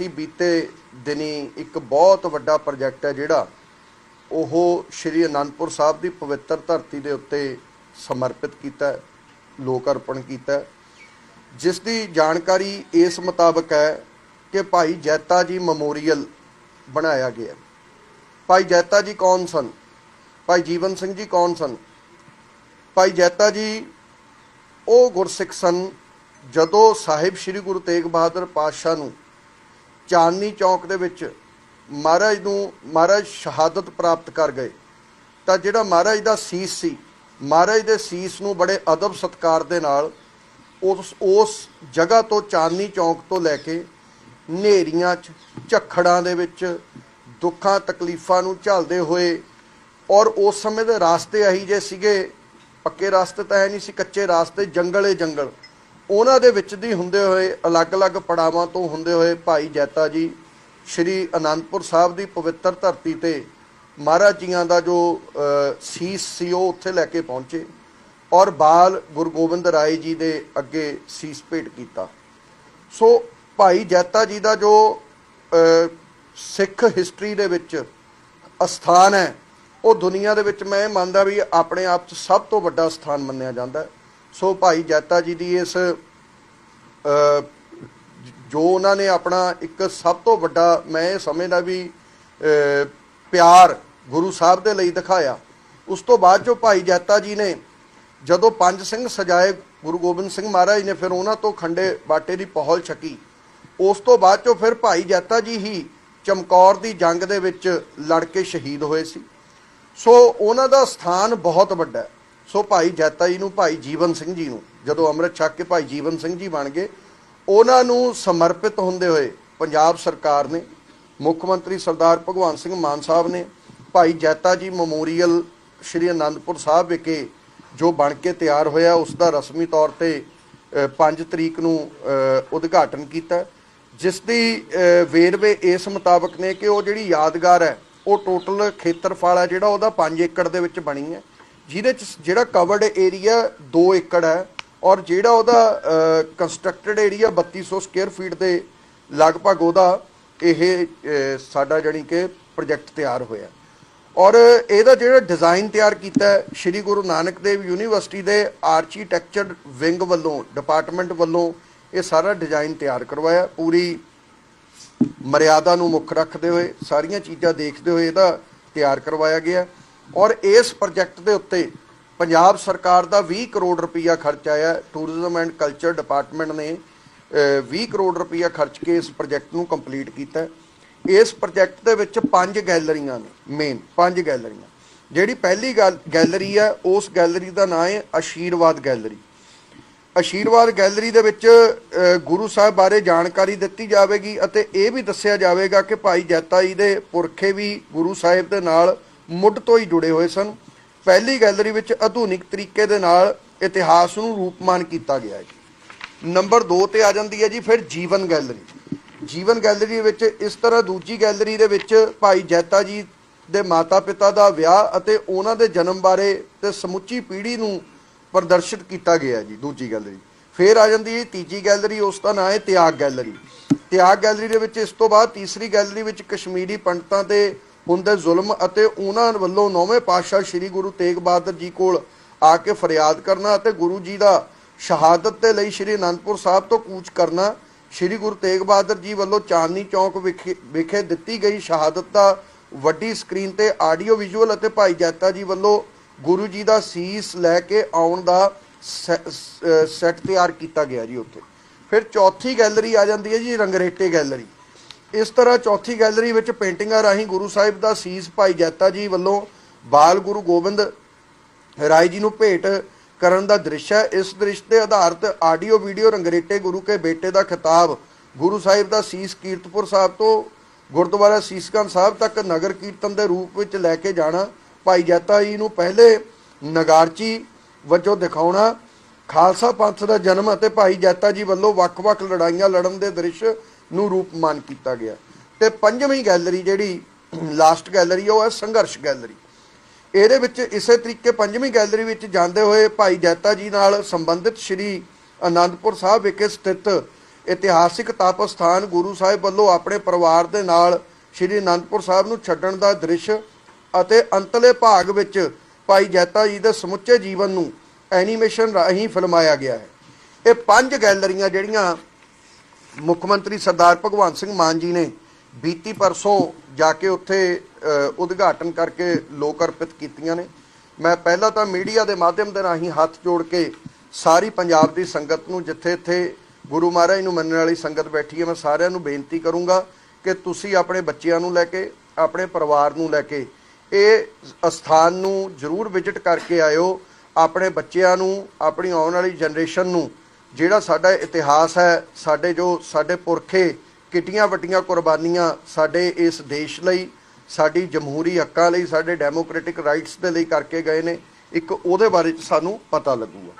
ਅਸੀਂ ਬੀਤੇ ਦਿਨੀ ਇੱਕ ਬਹੁਤ ਵੱਡਾ ਪ੍ਰੋਜੈਕਟ ਹੈ ਜਿਹੜਾ ਉਹ ਸ਼੍ਰੀ ਅਨੰਦਪੁਰ ਸਾਹਿਬ ਦੀ ਪਵਿੱਤਰ ਧਰਤੀ ਦੇ ਉੱਤੇ ਸਮਰਪਿਤ ਕੀਤਾ ਲੋਕ ਅਰਪਣ ਕੀਤਾ ਜਿਸ ਦੀ ਜਾਣਕਾਰੀ ਇਸ ਮੁਤਾਬਕ ਹੈ ਕਿ ਭਾਈ ਜੈਤਾ ਜੀ ਮੈਮੋਰੀਅਲ ਬਣਾਇਆ ਗਿਆ ਭਾਈ ਜੈਤਾ ਜੀ ਕੌਣ ਸਨ? ਭਾਈ ਜੀਵਨ ਸਿੰਘ ਜੀ ਕੌਣ ਸਨ? ਭਾਈ ਜੈਤਾ ਜੀ, ਉਹ ਗੁਰਸਿੱਖ ਸਨ ਜਦੋਂ ਸਾਹਿਬ ਸ੍ਰੀ ਗੁਰੂ ਤੇਗ ਬਹਾਦਰ ਪਾਤਸ਼ਾਹ ਨੂੰ ਚਾਂਦਨੀ ਚੌਕ ਦੇ ਵਿੱਚ ਮਹਾਰਾਜ ਨੂੰ, ਮਹਾਰਾਜ ਸ਼ਹਾਦਤ ਪ੍ਰਾਪਤ ਕਰ ਗਏ। ਤਾਂ ਜਿਹੜਾ ਮਹਾਰਾਜ ਦਾ ਸੀਸ ਸੀ, ਮਹਾਰਾਜ ਦੇ ਸੀਸ ਨੂੰ ਬੜੇ ਅਦਬ ਸਤਕਾਰ ਦੇ ਨਾਲ ਉਸ ਉਸ ਜਗ੍ਹਾ ਤੋਂ ਚਾਂਦਨੀ ਚੌਕ ਤੋਂ ਲੈ ਕੇ ਨੇਰੀਆਂ ਚ, ਝੱਖੜਾਂ ਦੇ ਵਿੱਚ ਦੁੱਖਾਂ, ਤਕਲੀਫਾਂ ਨੂੰ ਝੱਲਦੇ ਹੋਏ ਔਰ ਉਸ ਸਮੇਂ ਦੇ ਰਾਸਤੇ ਆਹੀ ਜੇ ਸੀਗੇ, ਪੱਕੇ ਰਾਸਤੇ ਤਾਂ ਹੈ ਨਹੀਂ ਸੀ, ਕੱਚੇ ਰਾਸਤੇ ਜੰਗਲੇ ਜੰਗਲ। ਉਹਨਾਂ ਦੇ ਵਿੱਚ ਦੀ ਹੁੰਦੇ ਹੋਏ ਅਲੱਗ-ਅਲੱਗ ਪੜਾਵਾਂ ਤੋਂ ਹੁੰਦੇ ਹੋਏ ਭਾਈ ਜੈਤਾ ਜੀ, ਸ਼੍ਰੀ ਅਨੰਦਪੁਰ ਸਾਹਿਬ ਦੀ ਪਵਿੱਤਰ ਧਰਤੀ ਤੇ ਮਹਾਰਾਜ ਜੀਆਂ ਦਾ ਜੋ ਸੀਸ ਸੀ ਉਹ ਉੱਥੇ ਲੈ ਕੇ ਪਹੁੰਚੇ ਔਰ ਬਾਲ ਗੁਰੂ ਗੋਬਿੰਦ ਰਾਏ ਜੀ ਦੇ ਅੱਗੇ ਸੀਸ ਭੇਟ ਕੀਤਾ। ਸੋ ਭਾਈ ਜੈਤਾ ਜੀ ਦਾ ਜੋ ਸਿੱਖ ਹਿਸਟਰੀ ਦੇ ਵਿੱਚ ਅਸਥਾਨ ਹੈ, ਉਹ ਦੁਨੀਆ ਦੇ ਵਿੱਚ ਮੈਂ ਇਹ ਮੰਨਦਾ ਵੀ ਆਪਣੇ ਆਪ 'ਚ ਸਭ ਤੋਂ ਵੱਡਾ ਸਥਾਨ ਮੰਨਿਆ ਜਾਂਦਾ ਸੋ ਭਾਈ ਜੈਤਾ ਜੀ ਦੀ ਇਸ ਜੋ ਉਹਨਾਂ ਨੇ ਆਪਣਾ ਇੱਕ ਸਭ ਤੋਂ ਵੱਡਾ, ਮੈਂ ਇਹ ਸਮਝਦਾ ਵੀ ਪਿਆਰ ਗੁਰੂ ਸਾਹਿਬ ਦੇ ਲਈ ਦਿਖਾਇਆ। ਉਸ ਤੋਂ ਬਾਅਦ ਜੋ ਭਾਈ ਜੈਤਾ ਜੀ ਨੇ, ਜਦੋਂ ਪੰਜ ਸਿੰਘ ਸਜਾਏ ਗੁਰੂ ਗੋਬਿੰਦ ਸਿੰਘ ਮਹਾਰਾਜ ਨੇ, ਫਿਰ ਉਹਨਾਂ ਤੋਂ ਖੰਡੇ ਬਾਟੇ ਦੀ ਪਹਲ ਛਕੀ। ਉਸ ਤੋਂ ਬਾਅਦ ਚੋਂ ਫਿਰ ਭਾਈ ਜੈਤਾ ਜੀ ਹੀ ਚਮਕੌਰ ਦੀ ਜੰਗ ਦੇ ਵਿੱਚ ਲੜ ਕੇ ਸ਼ਹੀਦ ਹੋਏ ਸੀ। ਸੋ ਉਹਨਾਂ ਦਾ ਸਥਾਨ ਬਹੁਤ ਵੱਡਾ ਹੈ। ਸੋ ਭਾਈ ਜੈਤਾ ਜੀ ਨੂੰ, ਭਾਈ ਜੀਵਨ ਸਿੰਘ ਜੀ ਨੂੰ ਜਦੋਂ ਅੰਮ੍ਰਿਤ ਛਕ ਕੇ ਭਾਈ ਜੀਵਨ ਸਿੰਘ ਜੀ ਬਣ ਗਏ, ਉਹਨਾਂ ਨੂੰ ਸਮਰਪਿਤ ਹੁੰਦੇ ਹੋਏ ਪੰਜਾਬ ਸਰਕਾਰ ਨੇ, ਮੁੱਖ ਮੰਤਰੀ ਸਰਦਾਰ ਭਗਵੰਤ ਸਿੰਘ ਮਾਨ ਸਾਹਿਬ ਨੇ, ਭਾਈ ਜੈਤਾ ਜੀ ਮੈਮੋਰੀਅਲ ਸ਼੍ਰੀ ਅਨੰਦਪੁਰ ਸਾਹਿਬ ਵਿਖੇ ਜੋ ਬਣ ਕੇ ਤਿਆਰ ਹੋਇਆ ਉਸ ਦਾ ਰਸਮੀ ਤੌਰ ਤੇ 5 ਤਰੀਕ ਨੂੰ ਉਦਘਾਟਨ ਕੀਤਾ। ਜਿਸ ਦੀ ਵੇਰਵੇ ਇਸ ਮੁਤਾਬਕ ਨੇ ਕਿ ਉਹ ਜਿਹੜੀ ਯਾਦਗਾਰ ਹੈ, ਉਹ ਟੋਟਲ ਖੇਤਰਫਲ ਹੈ ਜਿਹੜਾ ਉਹਦਾ 5 ਏਕੜ ਦੇ ਵਿੱਚ ਬਣੀ ਹੈ। ਜਿਹਦੇ ਚ ਜਿਹੜਾ ਕਵਰਡ ਏਰੀਆ 2 ਏਕੜ ਹੈ ਔਰ ਜਿਹੜਾ ਉਹਦਾ ਕੰਸਟਰਕਟਡ ਏਰੀਆ 3200 ਸਕੁਅਰ ਫੀਟ ਦੇ ਲਗਭਗ ਉਹਦਾ ਇਹ ਸਾਡਾ ਜਾਣੀ ਕਿ ਪ੍ਰੋਜੈਕਟ ਤਿਆਰ ਹੋਇਆ। ਔਰ ਇਹਦਾ ਜਿਹੜਾ ਡਿਜ਼ਾਈਨ ਤਿਆਰ ਕੀਤਾ ਸ਼੍ਰੀ ਗੁਰੂ ਨਾਨਕ ਦੇਵ ਯੂਨੀਵਰਸਿਟੀ ਦੇ ਆਰਕੀਟੈਕਚਰ ਵਿੰਗ ਵੱਲੋਂ ਡਿਪਾਰਟਮੈਂਟ ਵੱਲੋਂ ਇਹ ਸਾਰਾ ਡਿਜ਼ਾਈਨ ਤਿਆਰ ਕਰਵਾਇਆ। ਪੂਰੀ ਮਰਿਆਦਾ ਨੂੰ ਮੁੱਖ ਰੱਖਦੇ ਹੋਏ, ਸਾਰੀਆਂ ਚੀਜ਼ਾਂ ਦੇਖਦੇ ਹੋਏ ਇਹਦਾ ਤਿਆਰ ਕਰਵਾਇਆ ਗਿਆ। ਔਰ ਇਸ ਪ੍ਰੋਜੈਕਟ ਦੇ ਉੱਤੇ ਪੰਜਾਬ ਸਰਕਾਰ ਦਾ 20 ਕਰੋੜ ਰੁਪਈਆ ਖਰਚ ਆਇਆ ਟੂਰਿਜ਼ਮ ਐਂਡ ਕਲਚਰ ਡਿਪਾਰਟਮੈਂਟ ਨੇ ਅ, 20 ਕਰੋੜ ਰੁਪਈਆ ਖਰਚ ਕੇ ਇਸ ਪ੍ਰੋਜੈਕਟ ਨੂੰ ਕੰਪਲੀਟ ਕੀਤਾ ਇਸ ਪ੍ਰੋਜੈਕਟ ਦੇ ਵਿੱਚ ਪੰਜ ਗੈਲਰੀਆਂ ਨੇ ਮੇਨ ਪੰਜ ਗੈਲਰੀਆਂ ਜਿਹੜੀ ਪਹਿਲੀ ਗੱਲ- ਗੈਲਰੀ ਹੈ ਉਸ ਗੈਲਰੀ ਦਾ ਨਾਮ ਹੈ ਆਸ਼ੀਰਵਾਦ ਗੈਲਰੀ ਆਸ਼ੀਰਵਾਦ ਗੈਲਰੀ ਦੇ ਵਿੱਚ ਗੁਰੂ ਸਾਹਿਬ ਬਾਰੇ ਜਾਣਕਾਰੀ ਦਿੱਤੀ ਜਾਵੇਗੀ ਅਤੇ ਇਹ ਵੀ ਦੱਸਿਆ ਜਾਵੇਗਾ ਕਿ ਭਾਈ ਜੈਤਾ ਜੀ ਦੇ ਪੁਰਖੇ ਵੀ ਗੁਰੂ ਸਾਹਿਬ ਦੇ ਨਾਲ ਮੁੱਢ ਤੋਂ ਹੀ ਜੁੜੇ ਹੋਏ ਸਨ। ਪਹਿਲੀ ਗੈਲਰੀ ਵਿੱਚ ਆਧੁਨਿਕ ਤਰੀਕੇ ਦੇ ਨਾਲ ਇਤਿਹਾਸ ਨੂੰ ਰੂਪਮਾਨ ਕੀਤਾ ਗਿਆ ਹੈ ਜੀ। ਨੰਬਰ 2 ਤੇ ਆ ਜਾਂਦੀ ਹੈ ਜੀ ਫਿਰ ਜੀਵਨ ਗੈਲਰੀ। ਜੀਵਨ ਗੈਲਰੀ ਵਿੱਚ ਇਸ ਤਰ੍ਹਾਂ ਦੂਜੀ ਗੈਲਰੀ ਦੇ ਵਿੱਚ ਭਾਈ ਜੈਤਾ ਜੀ ਦੇ ਮਾਤਾ-ਪਿਤਾ ਦਾ ਵਿਆਹ ਅਤੇ ਉਹਨਾਂ ਦੇ ਜਨਮ ਬਾਰੇ ਤੇ ਸਮੁੱਚੀ ਪੀੜ੍ਹੀ ਨੂੰ ਪ੍ਰਦਰਸ਼ਿਤ ਕੀਤਾ ਗਿਆ ਜੀ ਦੂਜੀ ਗੈਲਰੀ। ਫਿਰ ਆ ਜਾਂਦੀ ਹੈ ਤੀਜੀ ਗੈਲਰੀ, ਉਸ ਦਾ ਨਾਮ ਹੈ ਤਿਆਗ ਗੈਲਰੀ। ਤਿਆਗ ਗੈਲਰੀ ਦੇ ਵਿੱਚ ਇਸ ਤੋਂ ਬਾਅਦ ਤੀਸਰੀ ਗੈਲਰੀ ਵਿੱਚ ਕਸ਼ਮੀਰੀ ਪੰਡਤਾਂ ਤੇ ਹੁੰਦੇ ਜ਼ੁਲਮ ਅਤੇ ਉਹਨਾਂ ਵੱਲੋਂ ਨੌਵੇਂ ਪਾਤਸ਼ਾਹ ਸ੍ਰੀ ਗੁਰੂ ਤੇਗ ਬਹਾਦਰ ਜੀ ਕੋਲ ਆ ਕੇ ਫਰਿਆਦ ਕਰਨਾ ਅਤੇ ਗੁਰੂ ਜੀ ਦਾ ਸ਼ਹਾਦਤ ਦੇ ਲਈ ਸ੍ਰੀ ਅਨੰਦਪੁਰ ਸਾਹਿਬ ਤੋਂ ਕੂਚ ਕਰਨਾ, ਸ੍ਰੀ ਗੁਰੂ ਤੇਗ ਬਹਾਦਰ ਜੀ ਵੱਲੋਂ ਚਾਂਦਨੀ ਚੌਕ ਵਿਖੇ ਵਿਖੇ ਦਿੱਤੀ ਗਈ ਸ਼ਹਾਦਤ ਦਾ ਵੱਡੀ ਸਕਰੀਨ ਤੇ ਆਡੀਓ ਵਿਜ਼ੂਅਲ ਅਤੇ ਭਾਈ ਜੈਤਾ ਜੀ ਵੱਲੋਂ ਗੁਰੂ ਜੀ ਦਾ ਸੀਸ ਲੈ ਕੇ ਆਉਣ ਦਾ ਸੈੱਟ ਤਿਆਰ ਕੀਤਾ ਗਿਆ ਜੀ ਉੱਥੇ। ਫਿਰ ਚੌਥੀ ਗੈਲਰੀ ਆ ਜਾਂਦੀ ਹੈ ਜੀ ਰੰਗਰੇਟੇ ਗੈਲਰੀ। ਇਸ ਤਰ੍ਹਾਂ ਚੌਥੀ ਗੈਲਰੀ ਵਿੱਚ ਪੇਂਟਿੰਗਾਂ ਰਾਹੀਂ ਗੁਰੂ ਸਾਹਿਬ ਦਾ ਸੀਸ ਭਾਈ ਜੈਤਾ ਜੀ ਵੱਲੋਂ ਬਾਲ ਗੁਰੂ ਗੋਬਿੰਦ ਰਾਏ ਜੀ ਨੂੰ ਭੇਟ ਕਰਨ ਦਾ ਦ੍ਰਿਸ਼ ਹੈ। ਇਸ ਦ੍ਰਿਸ਼ ਤੇ ਆਧਾਰਿਤ ਆਡੀਓ ਵੀਡੀਓ ਰੰਗਰੇਟੇ ਗੁਰੂ ਕੇ ਬੇਟੇ ਦਾ ਖਿਤਾਬ ਗੁਰੂ ਸਾਹਿਬ ਦਾ ਸੀਸ ਕੀਰਤਪੁਰ ਸਾਹਿਬ ਤੋਂ ਗੁਰਦੁਆਰਾ ਸੀਸਗੰਜ ਸਾਹਿਬ ਤੱਕ ਨਗਰ ਕੀਰਤਨ ਦੇ ਰੂਪ ਵਿੱਚ ਲੈ ਕੇ ਜਾਣਾ, ਭਾਈ ਜੈਤਾ ਜੀ ਨੂੰ ਪਹਿਲੇ ਨਗਾਰਚੀ ਵਜੋਂ ਦਿਖਾਉਣਾ, ਖਾਲਸਾ ਪੰਥ ਦਾ ਜਨਮ ਅਤੇ ਭਾਈ ਜੈਤਾ ਜੀ ਵੱਲੋਂ ਵੱਖ-ਵੱਖ ਲੜਾਈਆਂ ਲੜਨ ਦੇ ਦ੍ਰਿਸ਼ ਨੂੰ ਰੂਪਮਾਨ ਕੀਤਾ ਗਿਆ। ਤੇ ਪੰਜਵੀਂ ਗੈਲਰੀ ਜਿਹੜੀ, ਲਾਸਟ ਗੈਲਰੀ, ਉਹ ਹੈ ਸੰਘਰਸ਼ ਗੈਲਰੀ। ਇਹਦੇ ਵਿੱਚ ਇਸੇ ਤਰੀਕੇ ਪੰਜਵੀਂ ਗੈਲਰੀ ਵਿੱਚ ਜਾਂਦੇ ਹੋਏ ਭਾਈ ਜੈਤਾ ਜੀ ਨਾਲ ਸੰਬੰਧਿਤ ਸ਼੍ਰੀ ਅਨੰਦਪੁਰ ਸਾਹਿਬ ਵਿਖੇ ਸਥਿਤ ਇਤਿਹਾਸਿਕ ਤਪ ਸਥਾਨ ਗੁਰੂ ਸਾਹਿਬ ਵੱਲੋਂ ਆਪਣੇ ਪਰਿਵਾਰ ਦੇ ਨਾਲ ਸ੍ਰੀ ਅਨੰਦਪੁਰ ਸਾਹਿਬ ਨੂੰ ਛੱਡਣ ਦਾ ਦ੍ਰਿਸ਼ ਅਤੇ ਅੰਤਲੇ ਭਾਗ ਵਿੱਚ ਭਾਈ ਜੈਤਾ ਜੀ ਦੇ ਸਮੁੱਚੇ ਜੀਵਨ ਨੂੰ ਐਨੀਮੇਸ਼ਨ ਰਾਹੀਂ ਫਿਲਮਾਇਆ ਗਿਆ ਹੈ। ਇਹ ਪੰਜ ਗੈਲਰੀਆਂ ਜਿਹੜੀਆਂ ਮੁੱਖ ਮੰਤਰੀ ਸਰਦਾਰ ਭਗਵੰਤ ਸਿੰਘ ਮਾਨ ਜੀ ਨੇ ਬੀਤੀ ਪਰਸੋਂ ਜਾ ਕੇ ਉੱਥੇ ਉਦਘਾਟਨ ਕਰਕੇ ਲੋਕ ਅਰਪਿਤ ਕੀਤੀਆਂ ਨੇ। ਮੈਂ ਪਹਿਲਾਂ ਤਾਂ ਮੀਡੀਆ ਦੇ ਮਾਧਿਅਮ ਦੇ ਰਾਹੀਂ ਹੱਥ ਜੋੜ ਕੇ ਸਾਰੀ ਪੰਜਾਬ ਦੀ ਸੰਗਤ ਨੂੰ ਜਿੱਥੇ ਇੱਥੇ ਗੁਰੂ ਮਹਾਰਾਜ ਨੂੰ ਮੰਨਣ ਵਾਲੀ ਸੰਗਤ ਬੈਠੀ ਹੈ, ਮੈਂ ਸਾਰਿਆਂ ਨੂੰ ਬੇਨਤੀ ਕਰੂੰਗਾ ਕਿ ਤੁਸੀਂ ਆਪਣੇ ਬੱਚਿਆਂ ਨੂੰ ਲੈ ਕੇ, ਆਪਣੇ ਪਰਿਵਾਰ ਨੂੰ ਲੈ ਕੇ ਇਹ ਸਥਾਨ ਨੂੰ ਜ਼ਰੂਰ ਵਿਜ਼ਿਟ ਕਰਕੇ ਆਇਓ। ਆਪਣੇ ਬੱਚਿਆਂ ਨੂੰ, ਆਪਣੀ ਆਉਣ ਵਾਲੀ ਜਨਰੇਸ਼ਨ ਨੂੰ ਜਿਹੜਾ ਸਾਡਾ ਇਤਿਹਾਸ ਹੈ, ਸਾਡੇ ਜੋ ਸਾਡੇ ਪੁਰਖੇ ਕਿੱਟੀਆਂ ਵੱਟੀਆਂ ਕੁਰਬਾਨੀਆਂ ਸਾਡੇ ਇਸ ਦੇਸ਼ ਲਈ, ਸਾਡੀ ਜਮਹੂਰੀ ਹੱਕਾਂ ਲਈ, ਸਾਡੇ ਡੈਮੋਕ੍ਰੈਟਿਕ ਰਾਈਟਸ ਦੇ ਲਈ ਕਰਕੇ ਗਏ ਨੇ, ਇੱਕ ਉਹਦੇ ਬਾਰੇ ਚ ਸਾਨੂੰ ਪਤਾ ਲੱਗੂਗਾ।